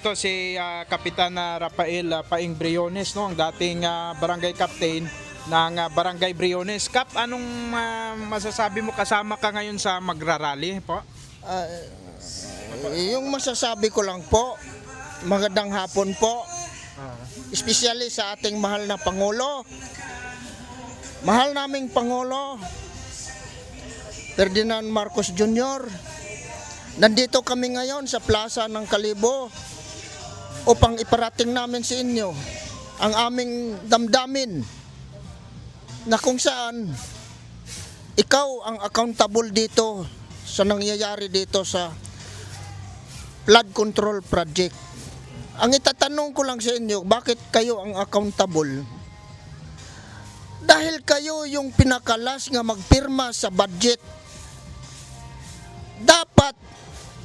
Ito si ah, Kapitan ah, Rafael ah, Paing Briones, no, ang dating ah, barangay captain ng ah, Barangay Briones. Kap, anong ah, masasabi mo kasama ka ngayon sa magrarally po? Ah, yung masasabi ko lang po, magandang hapon po, especially sa ating mahal na Pangulo. Mahal naming Pangulo, Ferdinand Marcos Jr. Nandito kami ngayon sa Plaza ng Kalibo upang iparating namin sa inyo ang aming damdamin na kung saan ikaw ang accountable dito sa nangyayari dito sa flood control project. Ang itatanong ko lang sa inyo, bakit kayo ang accountable? Dahil kayo yung pinakalas nga magpirma sa budget. Dapat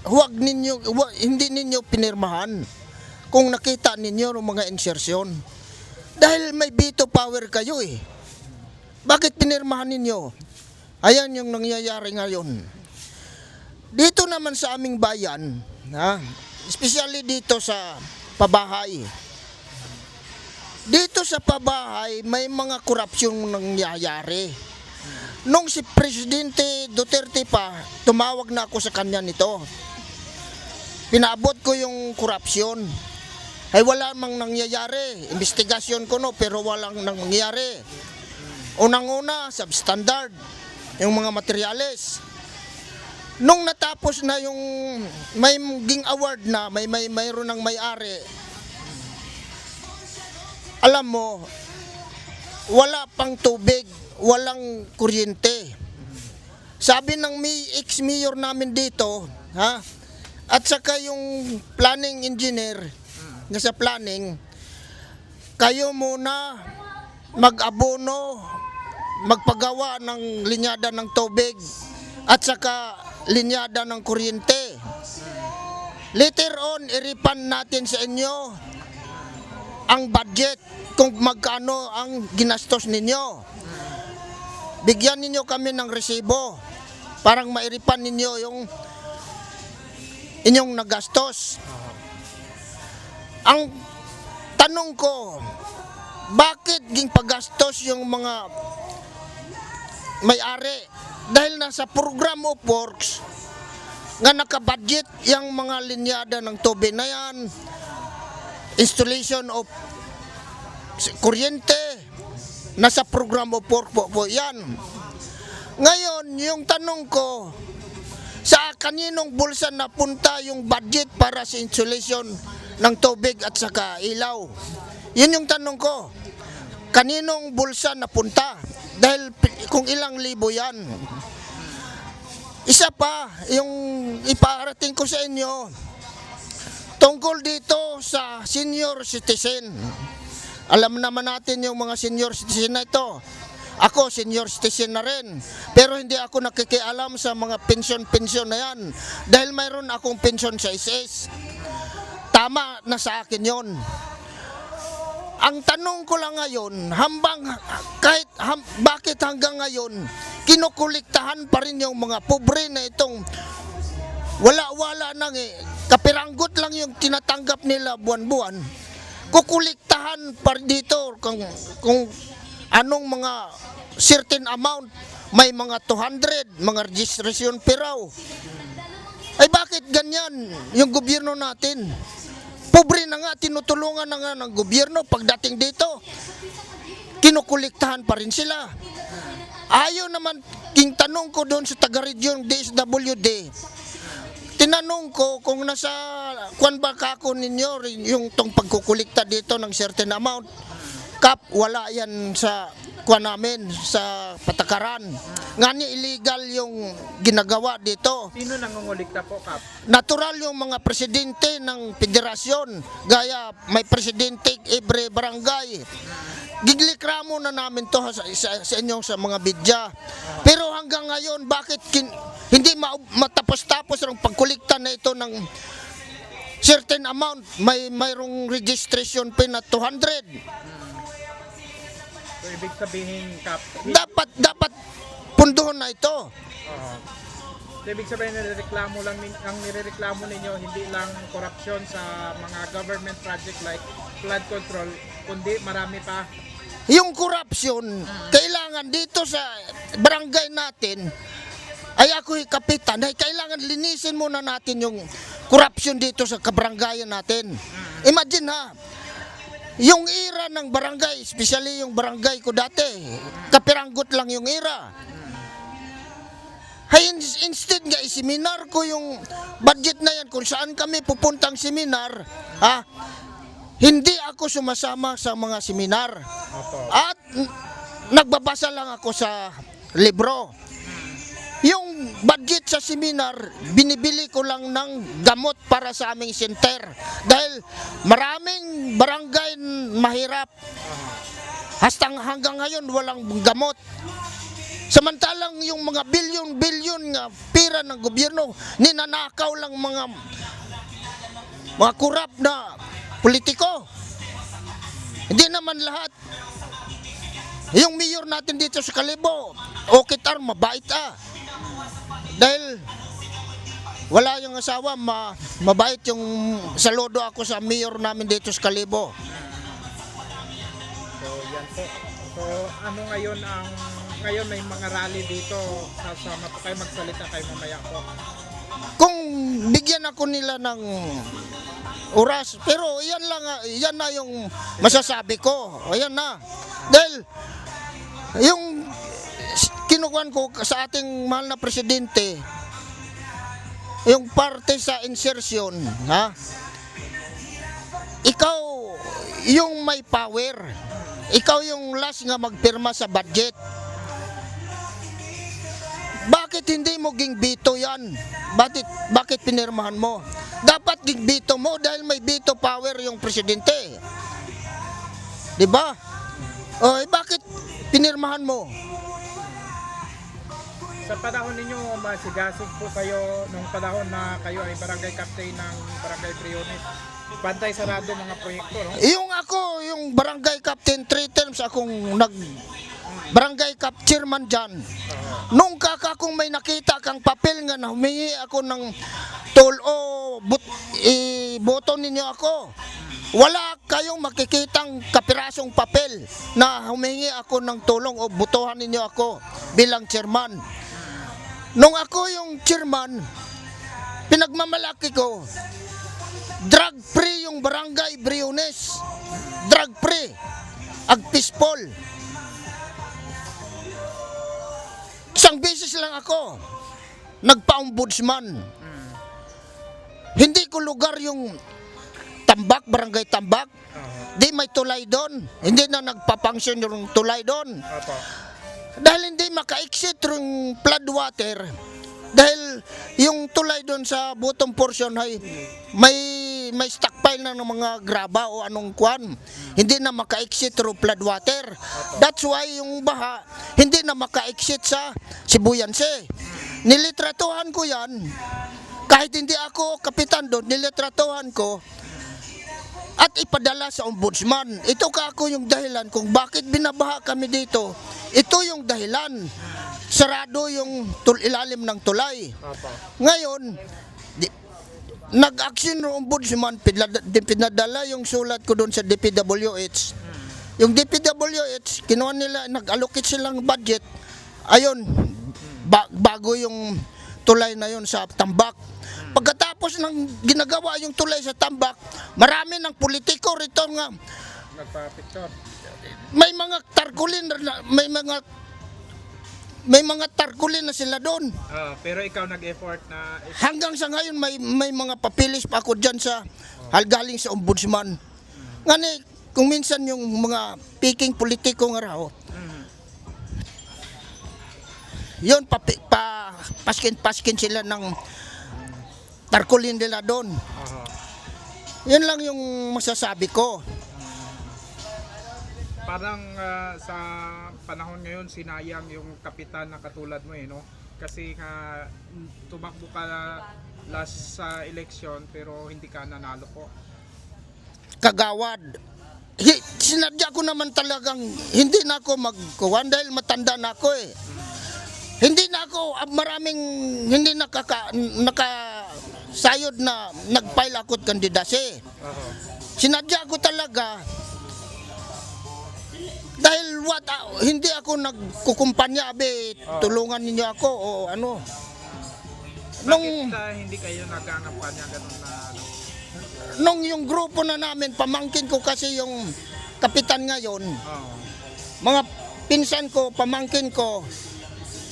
huwag ninyo hindi ninyo pinirmahan kung nakita ninyo ng mga insertion. Dahil may veto power kayo eh. Bakit pinirmahan ninyo? Ayan yung nangyayari ngayon. Dito naman sa aming bayan, ha, especially dito sa pabahay. Dito sa pabahay, may mga korupsyon nangyayari. Nung si Presidente Duterte pa, tumawag na ako sa kanya nito. Pinaabot ko yung korupsyon. Ay wala mang nangyayari. Investigasyon ko no, pero walang nangyayari. Unang-una, substandard. Yung mga materyales. Nung natapos na yung may ging award na, may may mayroon ng may-ari. Alam mo, wala pang tubig, walang kuryente. Sabi ng may ex-mayor namin dito, ha? At saka yung planning engineer na sa planning, kayo muna mag-abono, magpagawa ng linyada ng tubig at saka linyada ng kuryente. Later on, iripan natin sa inyo ang budget kung magkano ang ginastos ninyo. Bigyan ninyo kami ng resibo parang mairipan ninyo yung inyong nagastos. Ang tanong ko, bakit ging pagastos yung mga may-ari? Dahil nasa program of works nga nakabudget yung mga linyada ng tubig na yan, installation of kuryente, nasa program of work po, po yan. Ngayon, yung tanong ko, sa kaninong bulsa napunta yung budget para sa insulation ng tubig at saka ilaw? Yun yung tanong ko. Kaninong bulsa napunta? Dahil kung ilang libo yan. Isa pa, yung iparating ko sa inyo, tungkol dito sa senior citizen. Alam naman natin yung mga senior citizen na ito. Ako, senior citizen na rin. Pero hindi ako nakikialam sa mga pension-pension na yan. Dahil mayroon akong pension sa SS. Tama na sa akin yon. Ang tanong ko lang ngayon, hambang kahit ham, bakit hanggang ngayon kinukuliktahan pa rin yung mga pobre na itong wala-wala nang eh, kapiranggot lang yung tinatanggap nila buwan-buwan. Kukuliktahan pa dito kung, kung anong mga certain amount, may mga 200, mga registration per raw. Ay bakit ganyan yung gobyerno natin? Pobre na nga, tinutulungan na nga ng gobyerno pagdating dito. Kinukuliktahan pa rin sila. Ayaw naman, king tanong ko doon sa taga-region DSWD, tinanong ko kung nasa, kwan ba kako ninyo, yung tong pagkukulikta dito ng certain amount, kap, wala yan sa kwan namin, sa patakaran. Nga ni illegal yung ginagawa dito. Sino nangungulikta po, Kap? Natural yung mga presidente ng federasyon, gaya may presidente every barangay. Giglikramo na namin to sa, sa, sa inyong sa mga bidya. Pero hanggang ngayon, bakit kin, hindi ma, matapos-tapos ang pagkulikta na ito ng certain amount? May mayroong registration fee na 200. So, ibig sabihin, Kap, Dapat, dapat punduhan na ito. So, ibig sabihin nirereklamo lang ang nirereklamo ninyo hindi lang korupsyon sa mga government project like flood control kundi marami pa Yung corruption, kailangan dito sa barangay natin, ay ako kapitan, ay kailangan linisin muna natin yung corruption dito sa kabarangayan natin. Imagine ha, yung ira ng barangay, especially yung barangay ko dati, kapiranggot lang yung ira. Hay, in- instead nga, iseminar ko yung budget na yan kung saan kami pupuntang seminar, ha, hindi ako sumasama sa mga seminar. At nagbabasa lang ako sa libro. Yung budget sa seminar, binibili ko lang ng gamot para sa aming center. Dahil maraming barangay mahirap. Hastang hanggang ngayon walang gamot. Samantalang yung mga bilyon-bilyon nga pira ng gobyerno, ninanakaw lang mga mga kurap na politiko. Hindi naman lahat. Yung mayor natin dito sa Kalibo, okay tar, mabait ah. Dahil wala yung asawa, ma, mabait yung saludo ako sa mayor namin dito sa Kalibo. So, yan po. So, ano ngayon ang ngayon may mga rally dito sasama po kayo magsalita kayo mamaya po. Kung bigyan ako nila ng oras, pero yan lang, yan na yung masasabi ko. Ayan na. Dahil yung kinukuhan ko sa ating mahal na presidente, yung parte sa insertion, ha? Ikaw yung may power. Ikaw yung last nga magpirma sa budget. Bakit hindi mo ging veto yan? Bakit, bakit pinirmahan mo? Dapat ging veto mo dahil may veto power yung presidente. Di ba? O, eh, bakit pinirmahan mo? Sa panahon ninyo, masigasig po kayo nung panahon na kayo ay barangay captain ng barangay Briones. Bantay sarado mga proyekto, no? Yung ako, yung barangay captain, three terms akong nag barangay cap chairman dyan. Nung kaka kung may nakita kang papel nga na humingi ako ng toll o but, i, boto ninyo ako. Wala kayong makikitang kapirasong papel na humingi ako ng tulong o butuhan ninyo ako bilang chairman. Nung ako yung chairman, pinagmamalaki ko, drug free yung barangay Briones. Drug free. Ag. Isang beses lang ako nagpa-ombudsman. Hindi ko lugar yung tambak, barangay tambak. Di may tulay doon. Hindi na nagpa-function yung tulay doon. Opo. Dahil hindi maka-exit yung flood water. Dahil yung tulay doon sa bottom portion ay may may stockpile na ng mga graba o anong kwan. Hindi na maka-exit through flood water. That's why yung baha hindi na maka-exit sa Sibuyanse. Nilitratuhan ko yan. Kahit hindi ako kapitan doon, nilitratuhan ko at ipadala sa ombudsman. Ito ka ako yung dahilan kung bakit binabaha kami dito. Ito yung dahilan. Sarado yung tul ilalim ng tulay. Ngayon, nag-action ng ombudsman, pinadala yung sulat ko doon sa DPWH. Yung DPWH, kinuha nila, nag-allocate silang budget. Ayun, ba- bago yung tulay na yun sa tambak. Pagkatapos ng ginagawa yung tulay sa tambak, marami ng politiko rito nga Nagpa-picture. may mga tarkulin na- may mga may mga tarkulin na sila doon. Ah, pero ikaw nag-effort na Hanggang sa ngayon may may mga papilis pa ako diyan sa halgaling sa ombudsman. Ngani kung minsan yung mga piking politiko nga raw. Yun pa, pa paskin paskin sila ng tarkulin nila doon. Yun lang yung masasabi ko. parang ah, sa panahon ngayon sinayang yung kapitan na katulad mo eh no kasi nga mm, tumakbo ka last sa election pero hindi ka nanalo po kagawad. Hi, sinadya ko naman talagang hindi na ako magkuhan dahil matanda na ako eh. Hindi na ako ah, maraming hindi nakaka nakasayod na nag-file ako. Oo. Sinadya ko talaga dahil what ah, hindi ako nagkukumpanya abe tulungan ninyo ako o ano nung Bakit ah, hindi kayo nag-aangampanya ganun na ano? nung yung grupo na namin pamangkin ko kasi yung kapitan ngayon Oo. mga pinsan ko pamangkin ko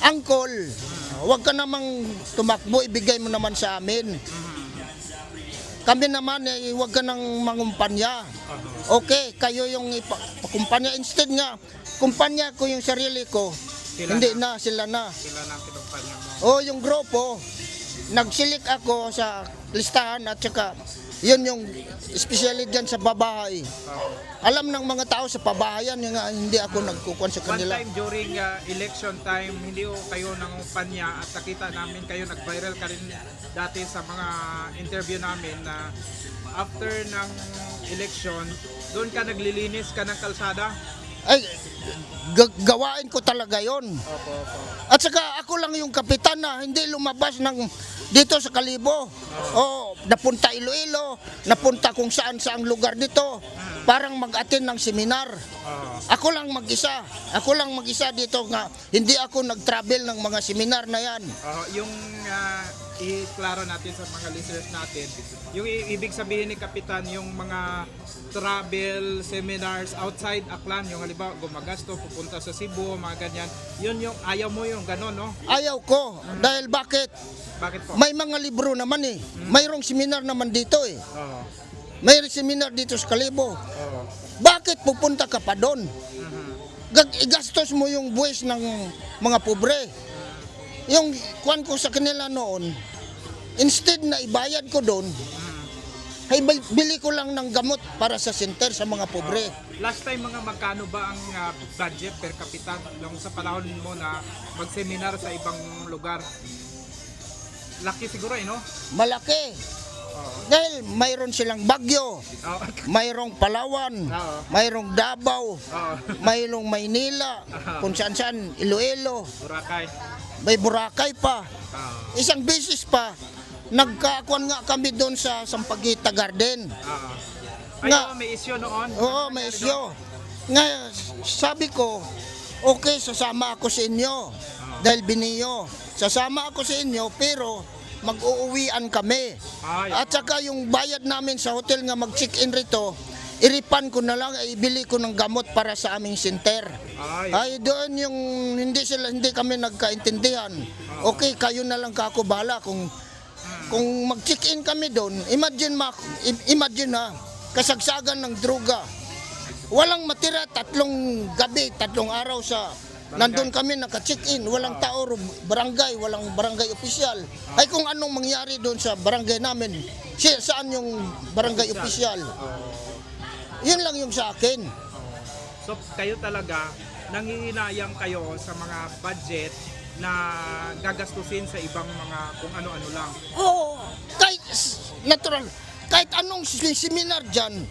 uncle wag ka namang tumakbo ibigay mo naman sa amin kami naman eh, wag ka nang mangumpanya. Okay, kayo yung ipa- kumpanya. Instead nga, kumpanya ko yung sarili ko. Sila hindi na. sila na. Sila na kinumpanya mo. O yung grupo, nagsilik ako sa listahan at saka yun yung especially dyan sa babahay. Oo. Alam ng mga tao sa pabahayan yung nga hindi ako nagkukuhan sa One kanila. time during uh, election time, hindi ko kayo nangumpanya at nakita namin kayo nag-viral ka rin dati sa mga interview namin na after ng election, doon ka naglilinis ka ng kalsada. Ay, g- gawain ko talaga yon. Opo, opo. At saka ako lang yung kapitan na hindi lumabas ng dito sa Kalibo. O napunta Iloilo, napunta kung saan saang lugar dito. Parang mag-attend ng seminar. Oo. Ako lang mag-isa. Ako lang mag-isa dito nga. Hindi ako nag-travel ng mga seminar na yan. Oo, yung uh, i-klaro natin sa mga listeners natin, yung ibig sabihin ni Kapitan, yung mga travel seminars outside Aklan, yung halimbawa gumagasto, pupunta sa Cebu, mga ganyan, yun yung ayaw mo yung gano'n, no? Ayaw ko. Dahil bakit? Bakit po? May mga libro naman eh. Mayroong seminar naman dito eh. Oo. May seminar dito sa Kalibo. Oo. Bakit pupunta ka pa doon? Mhm. Gag- igastos mo yung buwis ng mga pobre. Yung kwan ko sa kanila noon, instead na ibayad ko doon, ay bil- bili ko lang ng gamot para sa center sa mga pobre. Last time mga magkano ba ang ah, budget per kapitan yung sa panahon mo na mag-seminar sa ibang lugar? Laki siguro eh, no? Malaki. Dahil mayroon silang Bagyo, Oo. mayroong Palawan, Oo. mayroong Davao, Oo. mayroong Maynila, kung saan saan, Iloilo, Boracay. may Boracay pa. Isang beses pa, nagkakuan nga kami doon sa Sampaguita Garden. Oo. Nga- may issue noon. Oo, may isyo. Nga, sabi ko, okay, sasama ako sa inyo. Dahil biniyo. Sasama ako sa inyo, pero mag-uuwian kami. At saka yung bayad namin sa hotel nga mag-check-in rito, iripan ko na lang, ay ibili ko ng gamot para sa aming center. Ay, Ay doon yung hindi sila hindi kami nagkaintindihan. Okay, kayo na lang kako bala kung kung mag-check-in kami doon. Imagine ma imagine ha, kasagsagan ng droga. Walang matira tatlong gabi, tatlong araw sa Nandun kami naka-check-in, walang tao, ro- barangay, walang barangay opisyal. Ay kung anong mangyari doon sa barangay namin, si, saan yung barangay opisyal? Yun lang yung sa akin. So kayo talaga nangihinayang kayo sa mga budget na gagastusin sa ibang mga kung ano-ano lang. Oo, kahit s- natural, kahit anong seminar dyan,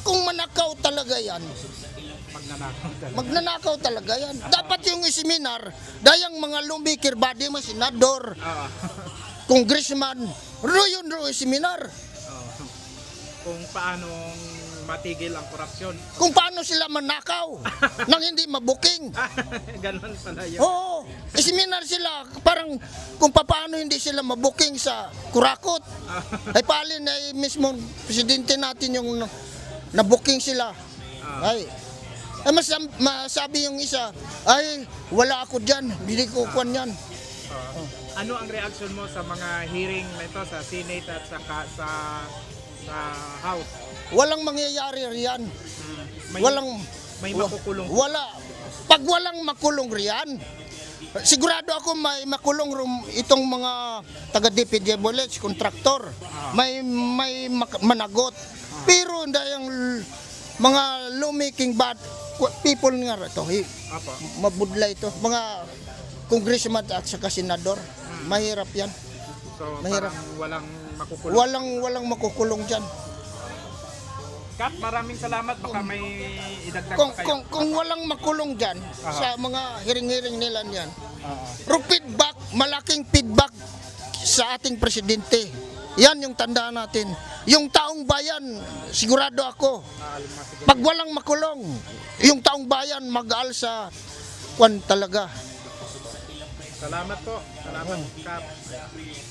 kung manakaw talaga yan, Pagnanakaw talaga. magnanakaw talaga yan. Dapat yung seminar, dayang mga lumikir body, mga senador, Oo. congressman, ro yun ro yung seminar. Kung paano matigil ang korupsyon. Kung paano sila manakaw nang hindi mabuking. Ganon pala yun. Oo, seminar sila parang kung paano hindi sila mabuking sa kurakot. Ay palin ay mismo presidente natin yung na- nabuking sila. Ay, ay mas, masabi yung isa, ay wala ako dyan, hindi ko kwan yan. Oo. Ano ang reaction mo sa mga hearing na ito sa Senate at saka sa sa House? Walang mangyayari riyan. May, Walang, may makukulong. wala. Pag walang makulong riyan, sigurado ako may makulong rum, itong mga taga DPWH, kontraktor. May may mak- managot. Pero hindi yung l- mga lawmaking bad people nga ito, hi- Apo. mabudla ito, mga congressman at saka senador. Mahirap yan. So Mahirap. walang makukulong. Walang walang makukulong diyan. Kap, maraming salamat. Baka may idagdag Kung, pa kayo. kung, kung walang makulong dyan Aha. sa mga hiring-hiring nila niyan, Oo. Pero feedback, malaking feedback sa ating presidente. Yan yung tandaan natin. Yung taong bayan, sigurado ako, pag walang makulong, yung taong bayan mag-aal sa kwan talaga. Salamat po. Salamat, Kap.